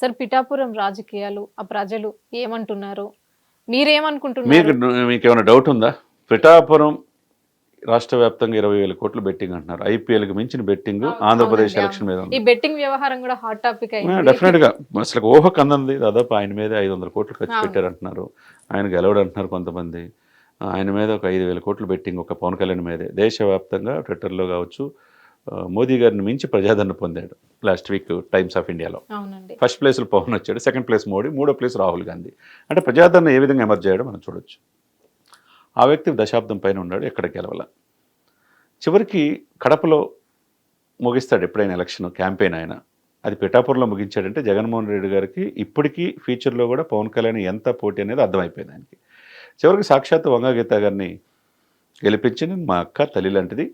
Sir Pithapuram రాజకీయాలు ఆ ప్రజలు ఏమంటున్నారు మీరేమనుకుంటున్నారు? మీకు మీకు ఏమైనా డౌట్ ఉందా? పిఠాపురం రాష్ట్ర వ్యాప్తంగా ఇరవై వేల కోట్లు బెట్టింగ్ అంటున్నారు. ఐపీఎల్కి మించిన బెట్టింగ్ ఆంధ్రప్రదేశ్ ఎలక్షన్ మీద ఈ బెట్టింగ్ వ్యవహారం కూడా హాట్ టాపిక్ అయింది. డెఫినెట్గా అసలు ఊహకు అందంది దాదాపు ఆయన మీద ఐదు వందల కోట్లు ఖర్చు. పెట్టారు అంటున్నారు. ఆయన గెలవడు అంటున్నారు కొంతమంది. ఆయన మీద ఒక ఐదు వేల కోట్లు బెట్టింగ్ ఒక పవన్ కళ్యాణ్ మీదే. దేశవ్యాప్తంగా ట్విట్టర్లో కావచ్చు మోదీ గారిని మించి ప్రజాదరణ పొందాడు లాస్ట్ వీక్ టైమ్స్ ఆఫ్ ఇండియాలో. అవునండి. ఫస్ట్ ప్లేస్లో పవన్ వచ్చాడు సెకండ్ ప్లేస్ మోడీ మూడో ప్లేస్ రాహుల్ గాంధీ. అంటే ప్రజాదరణ ఏ విధంగా ఎమర్జ్ చేయడం మనం చూడొచ్చు. ఆ వ్యక్తి దశాబ్దం పైన ఉన్నాడు ఎక్కడ గెలవాల. చివరికి కడపలో ముగిస్తాడు ఎప్పుడైనా ఎలక్షన్ క్యాంపెయిన్ ఆయన. అది పిఠాపురంలో ముగించాడంటే జగన్మోహన్ రెడ్డి గారికి ఇప్పటికీ ఫ్యూచర్లో కూడా పవన్ కళ్యాణ్ ఎంత పోటీ అనేది అర్థమైపోయింది ఆయనకి. చివరికి సాక్షాత్ వంగగీత గారిని గెలిపించి మా అక్క తల్లి లాంటిది.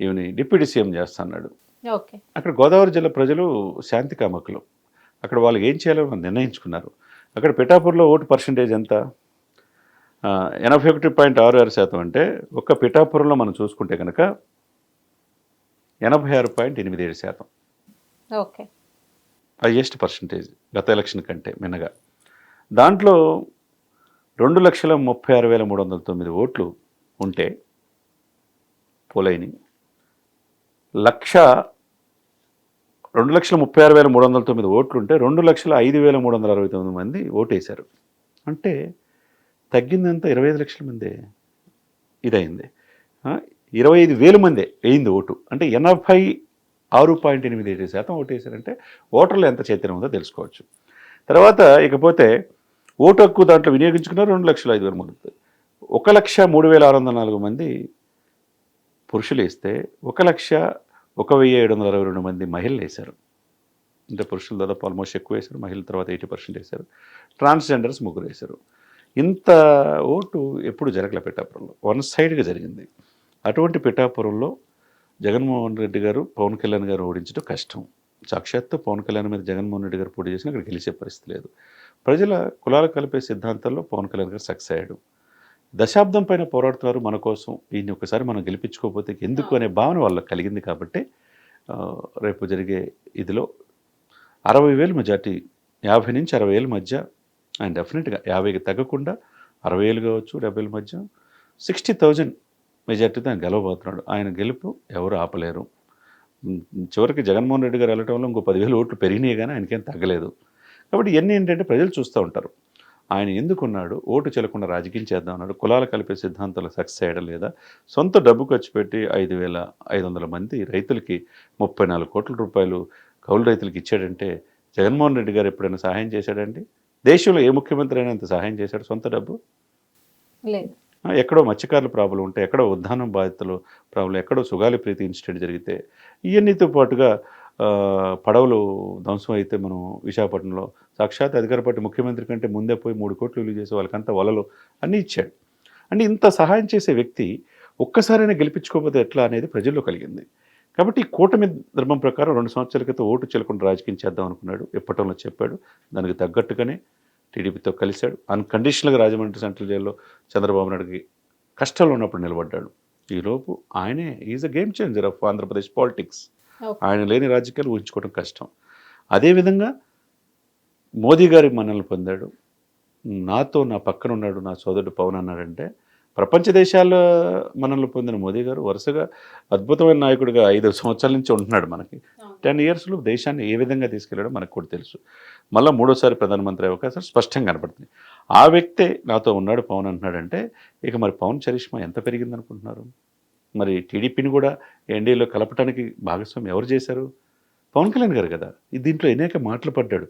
ఈమెని డిప్యూటీ సీఎం చేస్తాడు ఓకే. అక్కడ గోదావరి జిల్లా ప్రజలు శాంతి కామకులు. అక్కడ వాళ్ళు ఏం చేయాలో నిర్ణయించుకున్నారు. అక్కడ పిఠాపూర్లో ఓటు పర్సంటేజ్ ఎంత? ఎనభై ఒకటి పాయింట్ ఆరు ఆరు శాతం అంటే ఒక్క పిఠాపురంలో మనం చూసుకుంటే కనుక ఎనభై ఆరు పాయింట్ ఎనిమిది ఏడు శాతం. ఓకే. హైయెస్ట్ పర్సంటేజ్ గత ఎలక్షన్ కంటే మిన్నగా దాంట్లో రెండు లక్షల ముప్పై ఆరు వేల మూడు వందల తొమ్మిది ఓట్లు ఉంటే పోలైని లక్ష రెండు లక్షల ముప్పై ఆరు వేల మూడు వందల తొమ్మిది ఓట్లు ఉంటే రెండు లక్షల ఐదు వేల మూడు వందల అరవై తొమ్మిది మంది ఓటేశారు. అంటే తగ్గిందంతా ఇరవై ఐదు లక్షల మందే ఇదైంది. ఇరవై ఐదు వేల మందే వేయింది ఓటు. అంటే ఎనభై ఆరు పాయింట్ ఎనిమిది ఏడు శాతం ఓటేశారంటే ఓటర్లు ఎంత చైతన్యం ఉందో తెలుసుకోవచ్చు. తర్వాత ఇకపోతే ఓటు హక్కు దాంట్లో వినియోగించుకున్నారు రెండు లక్షల ఐదు వేల మంది ఒక లక్ష మూడు వేల ఆరు వందల నాలుగు మంది పురుషులు వేస్తే ఒక లక్ష ఒక వెయ్యి ఏడు వందల అరవై రెండు మంది మహిళలు వేశారు. అంటే పురుషులు దాదాపు ఆల్మోస్ట్ ఎక్కువ వేశారు మహిళల తర్వాత ఎయిటీ పర్సెంట్ వేశారు. ట్రాన్స్జెండర్స్ ముగ్గురు వేశారు. ఇంత ఓటు ఎప్పుడు జరగలే పిఠాపురంలో. వన్ సైడ్గా జరిగింది. అటువంటి పిఠాపురంలో జగన్మోహన్ రెడ్డి గారు పవన్ కళ్యాణ్ గారు ఓడించడం కష్టం. సాక్షాత్తు పవన్ కళ్యాణ్ మీద జగన్మోహన్ రెడ్డి గారు పోటీ చేసినా అక్కడ గెలిచే పరిస్థితి లేదు. ప్రజల కులాలు కలిపే సిద్ధాంతంలో పవన్ కళ్యాణ్ గారు సక్సెస్ అయ్యాడు. దశాబ్దం పైన పోరాడుతున్నారు మన కోసం. ఈయన్ని ఒకసారి మనం గెలిపించుకోకపోతే ఎందుకు అనే భావన వాళ్ళకి కలిగింది కాబట్టి రేపు జరిగే ఇదిలో అరవై వేలు మెజార్టీ యాభై నుంచి అరవై వేల మధ్య ఆయన డెఫినెట్గా యాభైకి తగ్గకుండా అరవై వేలు కావచ్చు డెబ్బై వేల మధ్య సిక్స్టీ థౌజండ్ మెజార్టీతో ఆయన గెలవబోతున్నాడు. ఆయన గెలుపు ఎవరు ఆపలేరు. చివరికి జగన్మోహన్ రెడ్డి గారు వెళ్ళటం వల్ల ఇంకో పదివేలు ఓట్లు పెరిగినాయి కానీ ఆయనకేం తగ్గలేదు. కాబట్టి ఇవన్నీ ఏంటంటే ప్రజలు చూస్తూ ఉంటారు. ఆయన ఎందుకున్నాడు? ఓటు చెల్లకుండా రాజకీయం చేద్దాం అన్నాడు. కులాలు కలిపే సిద్ధాంతాలు సక్సెస్ చేయడం లేదా? సొంత డబ్బు ఖర్చు పెట్టి ఐదు వేల ఐదు వందల మంది రైతులకి ముప్పై నాలుగు కోట్ల రూపాయలు కౌలు రైతులకి ఇచ్చాడంటే జగన్మోహన్ రెడ్డి గారు ఎప్పుడైనా సహాయం చేశాడండి? దేశంలో ఏ ముఖ్యమంత్రి అయినా అంత సహాయం చేశాడు సొంత డబ్బు? లేదు. ఎక్కడో మత్స్యకారుల ప్రాబ్లం ఉంటే ఎక్కడో ఉద్దానం బాధితులు ప్రాబ్లం ఎక్కడో సుగాలి ప్రీతి ఇన్స్టిట్యూట్ జరిగితే ఇవన్నీతో పాటుగా పడవలు ధ్వంసం అయితే మనం విశాఖపట్నంలో. సాక్షాత్ అధికార పార్టీ ముఖ్యమంత్రి కంటే ముందే పోయి మూడు కోట్లు విలువ చేసే వాళ్ళకంతా వలలు అన్నీ ఇచ్చాడు. అంటే ఇంత సహాయం చేసే వ్యక్తి ఒక్కసారైనా గెలిపించుకోకపోతే ఎట్లా అనేది ప్రజల్లో కలిగింది. కాబట్టి ఈ కూటమి ధర్మం ప్రకారం రెండు సంవత్సరాల క్రితం ఓటు చెల్లకుండా రాజకీయం చేద్దాం అనుకున్నాడు. ఇప్పటంలో చెప్పాడు దానికి తగ్గట్టుగానే టీడీపీతో కలిశాడు. అన్కండిషనల్గా రాజమండ్రి సెంట్రల్ జైల్లో చంద్రబాబు నాయుడికి కష్టాలు ఉన్నప్పుడు నిలబడ్డాడు. ఈలోపు ఆయనే is a game changer of Andhra Pradesh politics ఆయన లేని రాజకీయాలు ఊహించుకోవడం కష్టం. అదేవిధంగా మోదీ గారి మనల్ని పొందాడు. నాతో నా పక్కన ఉన్నాడు నా సోదరుడు పవన్ అన్నాడంటే ప్రపంచ దేశాల మనల్ని పొందిన మోదీ గారు వరుసగా అద్భుతమైన నాయకుడిగా ఐదు సంవత్సరాల నుంచి ఉంటున్నాడు మనకి. టెన్ ఇయర్స్లో దేశాన్ని ఏ విధంగా తీసుకెళ్ళడం మనకు కూడా తెలుసు. మళ్ళీ మూడోసారి ప్రధానమంత్రి అవకాశం స్పష్టంగా కనపడుతుంది ఆ వ్యక్తే నాతో ఉన్నాడు పవన్ అంటున్నాడంటే ఇక మరి పవన్ చరిష్మా ఎంత పెరిగింది అనుకుంటున్నారు మరి టీడీపీని కూడా ఎన్డీఏలో కలపడానికి భాగస్వామి ఎవరు చేశారు? పవన్ కళ్యాణ్ గారు కదా. దీంట్లో అనేక మాటలు పడ్డాడు.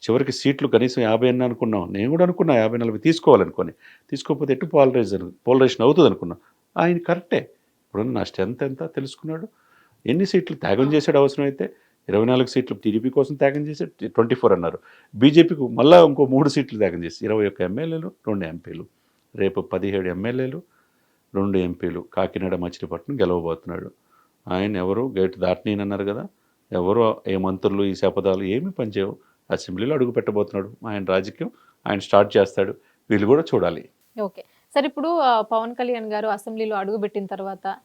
చివరికి సీట్లు కనీసం యాభై అన్న అనుకున్నాం. నేను కూడా అనుకున్నా యాభై నలభై తీసుకోవాలనుకొని. తీసుకోకపోతే ఎటు పోలరైజర్ పోలరైజేషన్ అవుతుంది అనుకున్నాం ఆయన కరెక్టే. ఇప్పుడు నా స్ట్రెంత్ ఎంత తెలుసుకున్నాడు. ఎన్ని సీట్లు త్యాగం చేశాడు అవసరమైతే? ఇరవై నాలుగు సీట్లు టీడీపీ కోసం త్యాగం చేసి ట్వంటీ ఫోర్ అన్నారు. బీజేపీకి మళ్ళీ ఇంకో మూడు సీట్లు త్యాగం చేసి ఇరవై ఒక్క ఎమ్మెల్యేలు రెండు ఎంపీలు. రేపు పదిహేడు ఎమ్మెల్యేలు. రెండు ఎంపీలు కాకినాడ మచిలీపట్నం గెలవబోతున్నాడు. ఆయన ఎవరు? గేటు దాటనీనన్నారు కదా. ఎవరు ఏ మంత్రులు ఈ శపథాలు ఏమీ పనిచేయవు. అసెంబ్లీలో అడుగు పెట్టబోతున్నాడు. ఆయన రాజకీయం ఆయన స్టార్ట్ చేస్తాడు. వీళ్ళు కూడా చూడాలి. ఓకే. సరే ఇప్పుడు పవన్ కళ్యాణ్ గారు అసెంబ్లీలో అడుగుపెట్టిన తర్వాత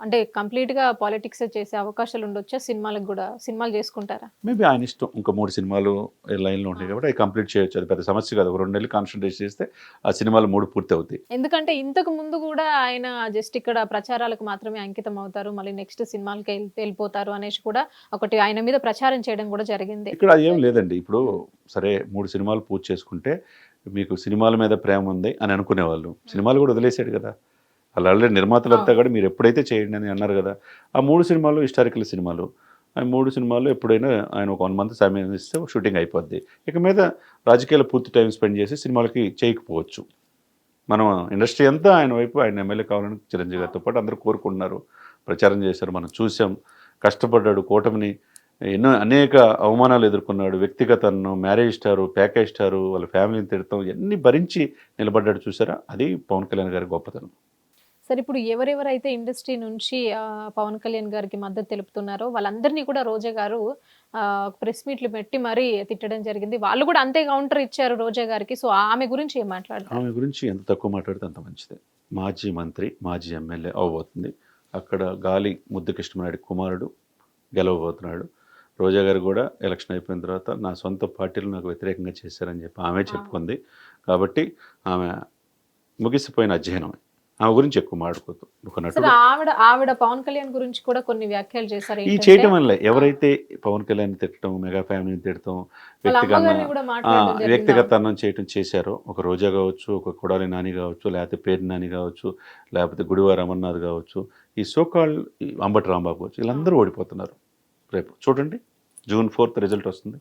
అంటే కంప్లీట్గా పాలిటిక్స్ చేసే అవకాశాలు ఉండొచ్చా? సినిమాలకు కూడా సినిమాలు చేసుకుంటారా? మేబీ ఆయన ఇష్టం. ఇంకా మూడు సినిమాలు లైన్లో ఉంటాయి కాబట్టి అవి కంప్లీట్ చేయొచ్చు. అది పెద్ద సమస్య కాదు. ఒక రెండు నెలలు కాన్సన్ట్రేట్ చేస్తే ఆ సినిమాలు మూడు పూర్తి అవుతాయి ఎందుకంటే ఇంతకు ముందు కూడా ఆయన జస్ట్ ఇక్కడ ప్రచారాలకు మాత్రమే అంకితం అవుతారు. మళ్ళీ నెక్స్ట్ సినిమాలకి వెళ్- వెళ్ళిపోతారు అనేసి కూడా ఒకటి ఆయన మీద ప్రచారం చేయడం కూడా జరిగింది. ఇక్కడ ఏం లేదండి. ఇప్పుడు సరే మూడు సినిమాలు పూర్తి చేసుకుంటే మీకు సినిమాల మీద ప్రేమ ఉంది అని అనుకునేవాళ్ళు. సినిమాలు కూడా వదిలేశాడు కదా. అలా ఆల్రెడీ నిర్మాతలు అంతా కూడా మీరు ఎప్పుడైతే చేయండి అని అన్నారు కదా ఆ మూడు సినిమాలు హిస్టారికల్ సినిమాలు ఆ మూడు సినిమాలు ఎప్పుడైనా ఆయన ఒక వన్ మంత్ సమయం ఇస్తే షూటింగ్ అయిపోద్ది. ఇక మీద రాజకీయాలు పూర్తి టైం స్పెండ్ చేసి సినిమాలకి చేయకపోవచ్చు. మనం ఇండస్ట్రీ అంతా ఆయన వైపు ఆయన ఎమ్మెల్యే కావాలని చిరంజీవి గారితో పాటు అందరూ కోరుకుంటున్నారు. ప్రచారం చేశారు మనం చూసాం కష్టపడ్డాడు కూటమిని ఎన్నో అనేక అవమానాలు ఎదుర్కొన్నాడు. వ్యక్తిగతను మ్యారేజ్ స్టారు ప్యాకేజ్ స్టారు వాళ్ళ ఫ్యామిలీని తిడతాం ఇవన్నీ భరించి నిలబడ్డాడు చూసారా? అది పవన్ కళ్యాణ్ గారి గొప్పతనం. సరే ఇప్పుడు ఎవరెవరైతే ఇండస్ట్రీ నుంచి పవన్ కళ్యాణ్ గారికి మద్దతు తెలుపుతున్నారో వాళ్ళందరినీ కూడా రోజా గారు ప్రెస్ మీట్లు పెట్టి మరీ తిట్టడం జరిగింది. వాళ్ళు కూడా అంతే కౌంటర్ ఇచ్చారు రోజా గారికి. సో ఆమె గురించి ఏం మాట్లాడతారు? ఆమె గురించి ఎంత తక్కువ మాట్లాడితే అంత మంచిదే. మాజీ మంత్రి మాజీ ఎమ్మెల్యే అవ్వబోతుంది. అక్కడ గాలి ముద్దు కృష్ణమారెడ్డి కుమారుడు గెలవబోతున్నాడు. రోజా గారు కూడా ఎలక్షన్ అయిపోయిన తర్వాత నా సొంత పార్టీలు నాకు వ్యతిరేకంగా చేశారని చెప్పి ఆమె చెప్పుకుంది. కాబట్టి ఆమె ముగిసిపోయిన అధ్యయనం ఆమె గురించి ఎక్కువ నటుడు ఆవిడ ఆవిడ పవన్ కళ్యాణ్ గురించి కూడా కొన్ని వ్యాఖ్యలు చేశారు. ఈ చేయటం వల్ల ఎవరైతే పవన్ కళ్యాణ్ తిట్టడం మెగా ఫ్యామిలీని తిట్టడం వ్యక్తిగత. వ్యక్తిగత అన్నం చేయటం చేశారో. ఒక రోజా కావచ్చు ఒక కొడాలి నాని కావచ్చు లేకపోతే పేరు నాని కావచ్చు లేకపోతే గుడివార అమర్నాథ్ కావచ్చు ఈ సోకాల్ అంబటి రాంబాబు కావచ్చు వీళ్ళందరూ ఓడిపోతున్నారు. రేపు చూడండి. జూన్ ఫోర్త్ రిజల్ట్ వస్తుంది.